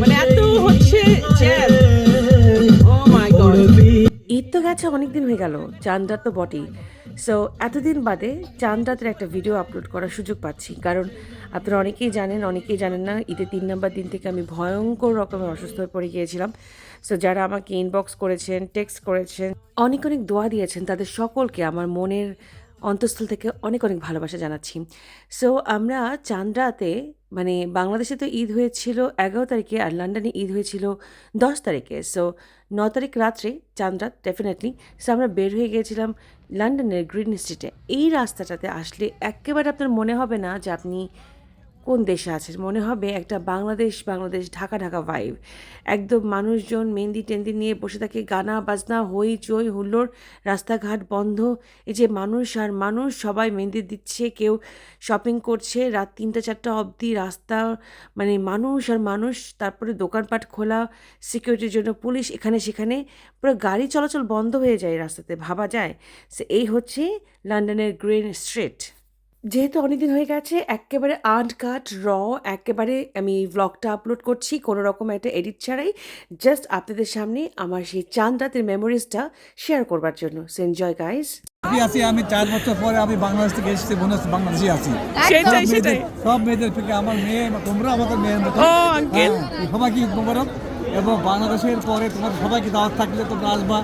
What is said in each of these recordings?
মানে গড ঈদ তো গেছে, অনেকদিন হয়ে গেল। চাঁদ তো বটেই। সো এতদিন বাদে চাঁদ একটা ভিডিও আপলোড করার সুযোগ পাচ্ছি। কারণ আপনারা অনেকেই জানেন অনেকেই জানেন না, ঈদের তিন নম্বর দিন থেকে আমি ভয়ঙ্কর রকমের অসুস্থ হয়ে পড়ে গিয়েছিলাম। সো যারা আমাকে ইনবক্স করেছেন টেক্সট করেছেন, অনেক অনেক দোয়া দিয়েছেন তাদের সকলকে, আমার মনের অন্তঃস্থল থেকে অনেক অনেক ভালোবাসা জানাচ্ছি। সো আমরা চান্দ্রাতে মানে বাংলাদেশে তো ঈদ হয়েছিল এগারো তারিখে আর লন্ডনে ঈদ হয়েছিল দশ তারিখে। সো ন তারিখ রাত্রে চান্দ্রা ডেফিনেটলি সো আমরা বের হয়ে গিয়েছিলাম লন্ডনের গ্রিন স্ট্রিটে। এই রাস্তাটাতে আসলে একেবারে আপনার মনে হবে না যে আপনি কোন দেশে আছেন মনে হবে একটা বাংলাদেশ বাংলাদেশ, ঢাকা ঢাকা ভাইব একদম মানুষজন মেহেন্দি টেন্দি নিয়ে বসে থাকে, গানা, বাজনা, হই চই, হুল্লোড়, রাস্তাঘাট বন্ধ। এই যে মানুষ আর মানুষ, সবাই মেহেন্দি দিচ্ছে, কেউ শপিং করছে, রাত তিনটা, চারটা অবধি রাস্তা মানে মানুষ আর মানুষ, তারপরে দোকানপাট খোলা সিকিউরিটির জন্য পুলিশ, এখানে সেখানে, পুরো গাড়ি চলাচল বন্ধ হয়ে যায় রাস্তাতে, ভাবা যায়। সে এই হচ্ছে লন্ডনের গ্রিন স্ট্রিট যেহেতু অনেকদিন হয়ে গেছে একেবারে আর্ট কাট র একেবারে আমি ভ্লগটা আপলোড করছি কোনো রকম একটা এডিট ছাড়াই জাস্ট আপনাদের সামনে আমার সেই চাঁদ রাতের মেমোরিজটা শেয়ার করবার জন্য। সো এনজয় গাইজ আমি আছি আমি চার বছর পরে আমি বাংলাদেশ থেকে এসেছি মনে হচ্ছে বাংলাদেশে আছি। সেটাই সব সেটাই মেয়েদের- সব মেয়েদের থেকে আমার মেয়ে তোমরা আমাদের মেয়ের মতো। Uncle। হ্যাঁ, ঈদ মোবারক। এবং বাংলাদেশের পরে তোমার সবাইকে দাওয়াত থাকলে তোমরা আসবা।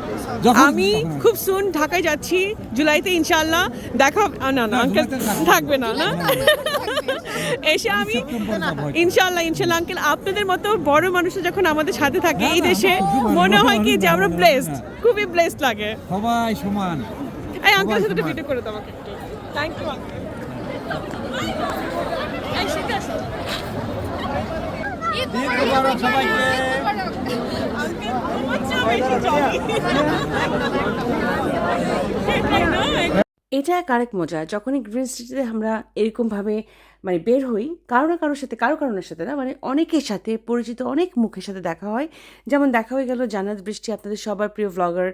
আমি খুব সুন ঢাকায় যাচ্ছি জুলাইতে ইনশাআল্লাহ দেখা না না আঙ্কেল থাকবে। না। না এসে আমি। ইনশাআল্লাহ ইনশাআল্লাহ আঙ্কেল আপনাদের মতো বড় মানুষরা যখন আমাদের সাথে থাকে এই দেশে মনে হয় কি যে আমরা ব্লেসড হ্যাঁ। খুবই ব্লেসড লাগে। সবাই সমান। এই আঙ্কেলের সাথে ভিডিও করে দাও আমাকে থ্যাংক ইউ আঙ্কেল এটা আর এক মজা যখনই গ্রিন স্ট্রিটে আমরা এরকমভাবে মানে বের হই কারও না কারোর সাথে, কারও কারণের সাথে না মানে অনেকের সাথে, পরিচিত অনেক মুখের সাথে দেখা হয়। যেমন দেখা হয়ে গেল জান্নাত বৃষ্টি, আপনাদের সবার প্রিয় ভ্লগার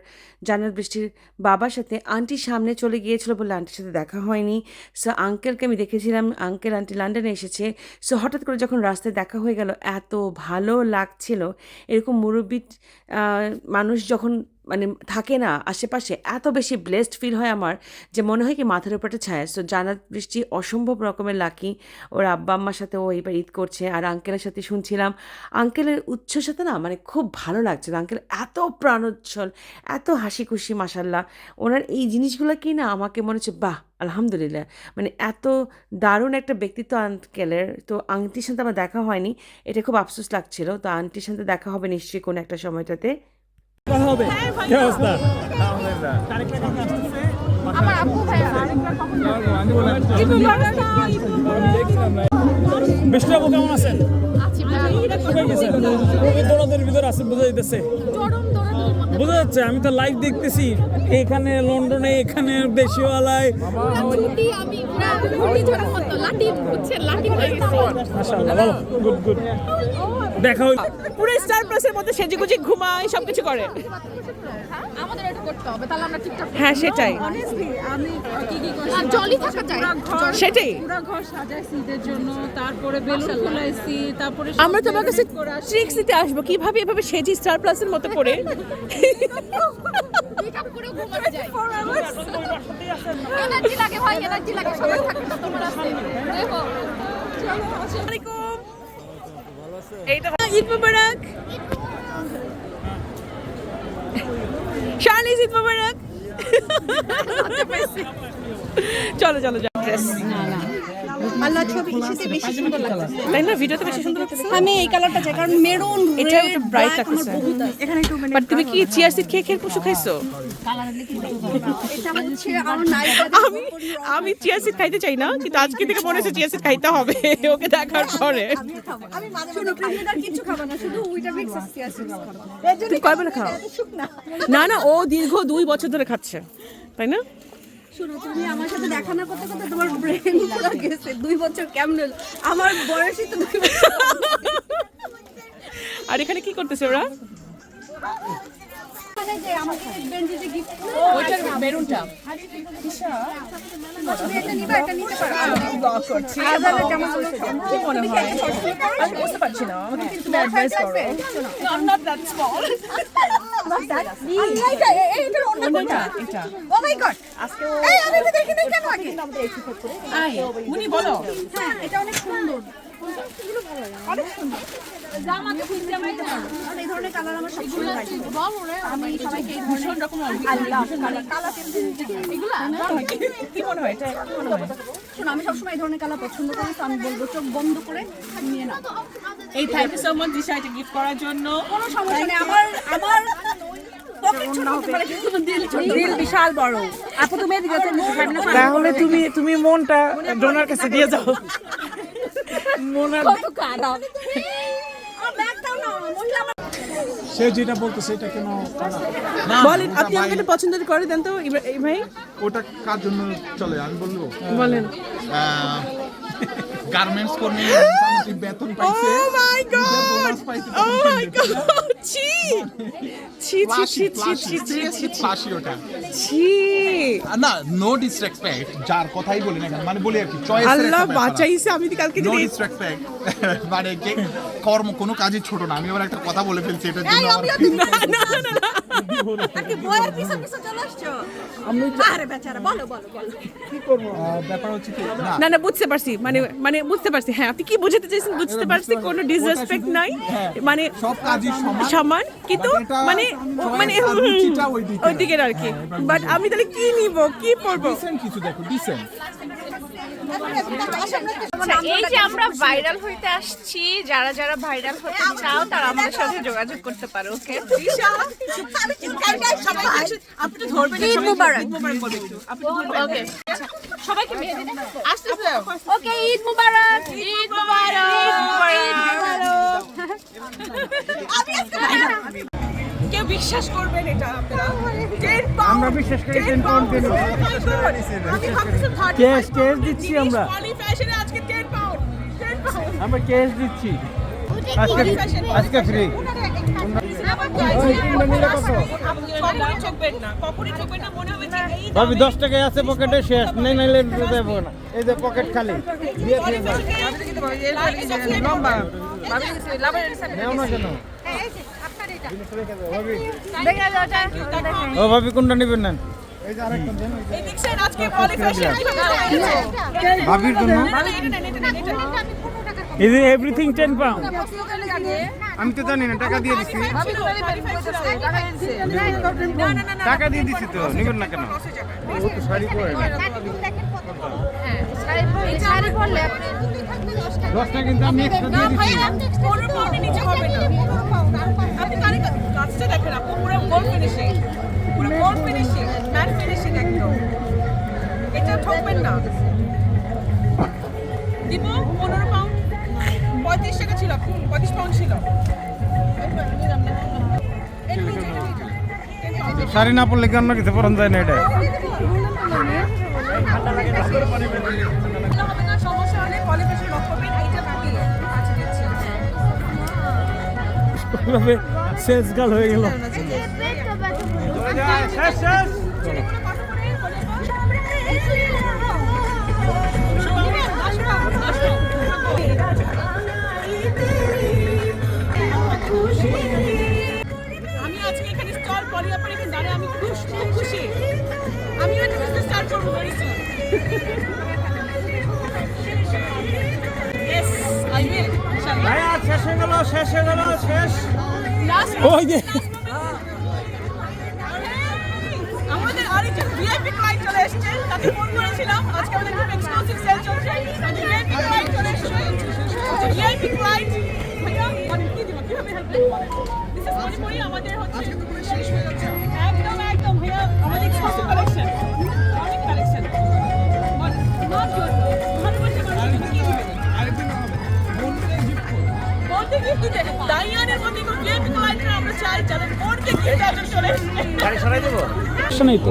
জান্নাত বৃষ্টির বাবার সাথে আন্টির সামনে চলে গিয়েছিল বলে আন্টির সাথে দেখা হয়নি। সো আঙ্কেলকে আমি দেখেছিলাম আঙ্কেল আন্টি লন্ডনে এসেছে। সো হঠাৎ করে যখন রাস্তায় দেখা হয়ে গেল, এত ভালো লাগছিল। এরকম মুরব্বী মানুষ যখন মানে থাকে না আশেপাশে, এত বেশি ব্লেসড ফিল হয় আমার যে মনে হয় কি মাথার উপর একটা ছায়া। সো জানাত বৃষ্টি অসম্ভব রকমের লাকি ওর আব্বা আম্মার সাথে ও এবার ঈদ করছে আর আঙ্কেলের সাথে শুনছিলাম আঙ্কেলের উচ্ছ্বাস সাথে না মানে খুব ভালো লাগছিল আঙ্কেল এত প্রাণোচ্ছল এত হাসি খুশি মাসাল্লাহ ওনার এই জিনিসগুলো কি না আমাকে মনে হচ্ছে বাহ আলহামদুলিল্লাহ। মানে এত দারুণ একটা ব্যক্তিত্ব আঙ্কেলের তো আন্টির সাথে আমার দেখা হয়নি এটা খুব আফসোস লাগছিল। তো আন্টির সাথে দেখা হবে নিশ্চয়ই কোনো একটা সময়টাতে। আমার আপু ভাইয়া বিষ্ণু কেমন আছেন? আছি ভিতরে আছে বোঝা যাইতেছে। চরম বোঝা যাচ্ছে আমি তো লাইভ দেখতেছি। এখানে লন্ডনে এখানে দেশিওয়ালায় হয়ে দেখা পুরো স্টার প্লাসের মধ্যে সেজেগুজি ঘুমায় সবকিছু করে। করতে হবে তাহলে আমরা ঠিকঠাক হ্যাঁ সেটাই। আমি কি কি জলই থাকা যায় সেটাই। পুরো ঘর সাজাইছি ঈদের জন্য তারপরে বেলুন ফুলাইছি তারপরে আমরা তোমার কাছে। ট্রিক্স দিতে আসব কীভাবে এভাবে সেজি স্টার প্লাসের মতো করে? মেকআপ করে ঘুমানো যায় এনার্জি লাগে ভাই এনার্জি লাগে সবার থাকে না তোমার আছে দেখো আলাইকুম। এইটা ঈদ মোবারক। শালিস ঈদ মোবারক। চলো চলো ড্রেস আল্লাহ ছবি ইসেতে বেশি সুন্দর লাগছে। তাই না? ভিডিওতে বেশি সুন্দর লাগছে? আমি এই কালারটা চাই কারণ মেরুন এটা একটু ব্রাইট লাগছে এখানে একটু মানে বাট তুমি কি চিয়ার সিট খেয়ে খেয়ে পশু খাইছো? এটা হচ্ছে আমি আমি চিয়ার সিট খাইতে চাই না কিন্তু আজকে থেকে মনে হচ্ছে চিয়ার সিট খাইতে হবে ওকে দেখার পরে। আমি মাঝে শোনো প্রেগনেন্ট কিছু খাব না শুধু উইটা মিক্স আছে আছে তুমি কয়বার খাও? না না ও দীর্ঘ দুই বছর ধরে খাচ্ছে তাই না? শোনো তুমি আমার সাথে দেখা না করতে করতে তোমার ব্রেন পুরো গেছে। দুই বছর কেমন আমার বয়সই তো দুই বছর। আর এখানে কি করতেছে ওরা? মানে আমাকে এটা এটা? হয় আমি ও মাই গড এই দেখি নাই কেন আগে? আই বলো। হ্যাঁ এটা অনেক সুন্দর। অনেক সুন্দর। জামাতে খুঁজতে আমি আর এই ধরনের কালার আমার সব ভালো লাগে। আমি সবাইকে এই ভীষণ রকম আল্লাহ কালার এগুলা? কি মনে হয়? এটা মনে হয়? শোনো আমি সবসময় এই ধরনের কালার পছন্দ করি তো আমি বলব চোখ বন্ধ করে নিয়ে নাও। এই thank you so much Disha এটা গিফট করার জন্য। কোনো সমস্যা নেই আমার আমার পকেট ছোট হতে পারে কিন্তু দিল বিশাল বড়। আপু তুমি এদিকে তাহলে তুমি তুমি মনটা ডোনার কাছে দিয়ে যাও। মনার কত খারাপ। সে যেটা বলতো সেটা কেন বলেন আপনি আমাকে এটা পছন্দ করে দেন তো ভাই। ওটা কার জন্য চলে? আমি বলব? বলেন। গার্মেন্টস কর্মী বেতন পাইছে! নিজের বোনাস পাইছে ও মাই গড ছি ছি ছি ছি ছি ছি ছি ওটা। ছি। না নো ডিসরেসপেক্ট যার কথাই বলি না মানে বলি আর কি চয়েস আল্লাহ বাঁচাইছে আমি কালকে নো ডিসরেসপেক্ট মানে কর্ম কোনো কাজই ছোট না আমি আবার একটা কথা বলে ফেলছি এটার জন্য না না না না। বুঝতে পারছি মানে, মানে হ্যাঁ আপনি কি বুঝতে হ্যাঁ, চাইছেন বুঝতে পারছি কোনো হ্যাঁ, নাই মানে সব কাজই সমান। সমান কিন্তু মানে মানে আর ওই দিকের আর কি বাট আমি তাহলে কি নিব? কি পরবো? কিছু দেখো ডিসেন্ট আচ্ছা, এই যে আমরা ভাইরাল হইতে আসছি যারা যারা ভাইরাল হতে চাও তারা আমাদের সাথে যোগাযোগ করতে পারো ওকে ঈদ মুবারক। ওকে সবাইকে আসতেছে। ওকে ঈদ মুবারক। ঈদ মুবারক ঈদ মুবারক কেউ বিশ্বাস করবেন এটা আপনারা আমরা বিশ্বাস করি টেন পাউন্ড কেন Cash, cash দিচ্ছি আমরা। ফ্যাশনে আজকে 10 পাউন্ড 10 পাউন্ড আমরা ক্যাশ দিচ্ছি আজকে আজকে ফ্রি মনে ভাবি দশ টাকায় আছে পকেটে শেষ নেই নাইলে দেবো না এই যে পকেট খালি। লম্বা ও ভাবি কোনটা এভরিথিং আমি তো জানি না টাকা দিয়ে দিচ্ছি টাকা দিয়ে দিচ্ছি তো, নেবেন না কেন? তো শাড়ি পরে দশটা কিন্তু আমি এক্সট্রা দিয়ে দিচ্ছি পনেরো পাউন্ডের নিচে হবে না। আপনি কারে কাজটা দেখেন আপু পুরো গোল্ড ফিনিশিং পুরো গোল্ড ফিনিশিং ম্যাট ফিনিশিং একদম। এটা ঠকবেন না। দিব পনেরো পাউন্ড পঁয়ত্রিশ টাকা ছিল পঁয়ত্রিশ পাউন্ড ছিল। শাড়ি না পরলে কি অন্য কিছু পরন যায় না এটা? শেষ গাল হয়ে গেল। আমি আজকে এখানে স্টল এখানে দাঁড়িয়ে আমি খুব খুশি। আমি স্টার্ট করব শেষ হয়ে গেল শেষ হয়ে গেল শেষ। ওই যে। আমাদের আরেকজন ভিআইপি ক্লায়েন্ট চলে এসেছে তাকে ফোন করেছিলাম। আজকে আমাদের খুব এক্সক্লুসিভ সেল চলছে। ভিআইপি ক্লায়েন্ট চলে এসেছে। ভিআইপি ক্লায়েন্ট ভাইয়া মানে কি দিব? কীভাবে হেল্প করব দিস ইজ মণিপুরি আমাদের হচ্ছে হয়ে একদম একদম ভাইয়া আমাদের এক্সক্লুসিভ কালেকশন নেই তো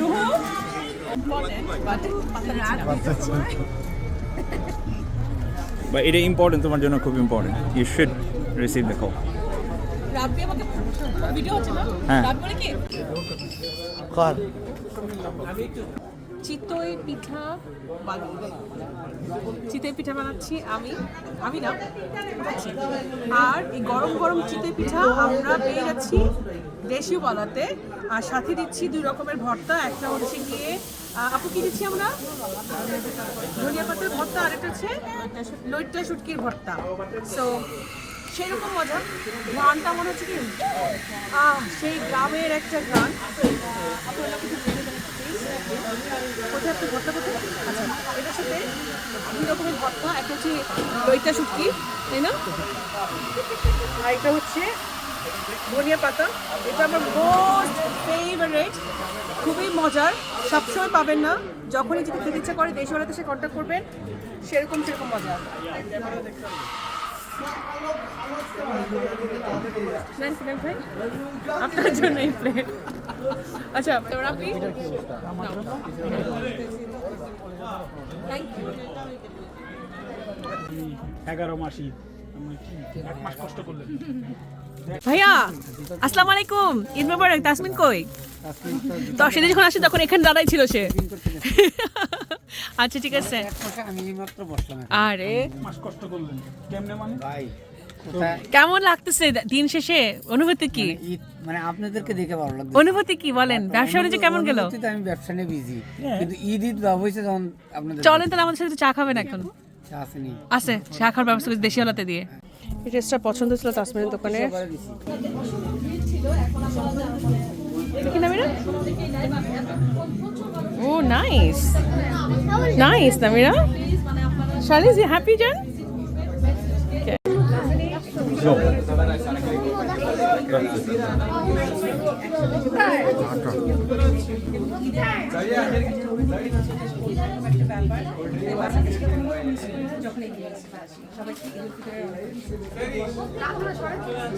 রুহু বা এটা ইম্পর্টেন্ট তোমার জন্য খুব important you should receive the call Rabbi আমাকে ভিডিও হচ্ছে না? হ্যাঁ। কর। চিতই পিঠা। চিতই পিঠা বানাচ্ছি আমি। আমি না আর এই গরম গরম চিতই পিঠা আমরা পেয়ে যাচ্ছি দেশীয় বালাতে আর সাথে দিচ্ছি দুই রকমের ভর্তা। একটা হচ্ছে গিয়ে আপু কি দিচ্ছি আমরা? ধনিয়া পাতার ভর্তা আর একটা হচ্ছে লইট্টা শুটকির ভর্তা। সো সেরকম মজা। গানটা মনে হচ্ছে কি, আহ, সেই গ্রামের একটা গান। আচ্ছা একটা হচ্ছে এটা হচ্ছে এটা আমার খুবই মজার। সবসময় পাবেন না। যখনই যেটা খেতে ইচ্ছা করে দেশ দেশওয়ালাতে সে কন্ট্যাক্ট করবেন, সেরকম সেরকম মজা। আপনার জন্য এই প্লেট আচ্ছা তো রাখি থ্যাংক ইউ এগারো মাসি ভাইয়া আসসালামু আলাইকুম। ঈদ মোবারক তাসমিন কই? তো সেদিন যখন আসে তখন এখানে দাঁড়াই ছিল সে। আচ্ছা ঠিক আছে। আমি মাত্র বসলাম আরে। মাস কষ্ট করলেন। কেমনে মানে? ভাই কেমন লাগতেছে দিন শেষে? অনুভূতি কি? ঈদ মানে আপনাদেরকে দেখে ভালো লাগছে অনুভূতি কি? বলেন ব্যবসা বাণিজ্য কেমন গেল? আমি ব্যবসা নিয়ে বিজি কিন্তু ঈদ ঈদ ভাব হয়েছে যখন আপনাদের চলেন তাহলে আমাদের সাথে চা খাবেন এখন। চা আছে চা খাওয়ার ব্যবস্থা করছি দেশি আলাতে দিয়ে। এই ড্রেসটা পছন্দ ছিল তাসমিনের দোকানে। দিছি Oh, nice. Nice, Namira. Shali, is you happy, Jan? Okay. No.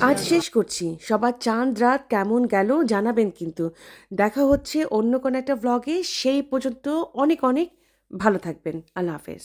আজ শেষ করছি। সবার চাঁদ রাত কেমন গেল জানাবেন কিন্তু। দেখা হচ্ছে অন্য কোনো একটা ব্লগে সেই পর্যন্ত অনেক অনেক ভালো থাকবেন। আল্লাহ হাফেজ।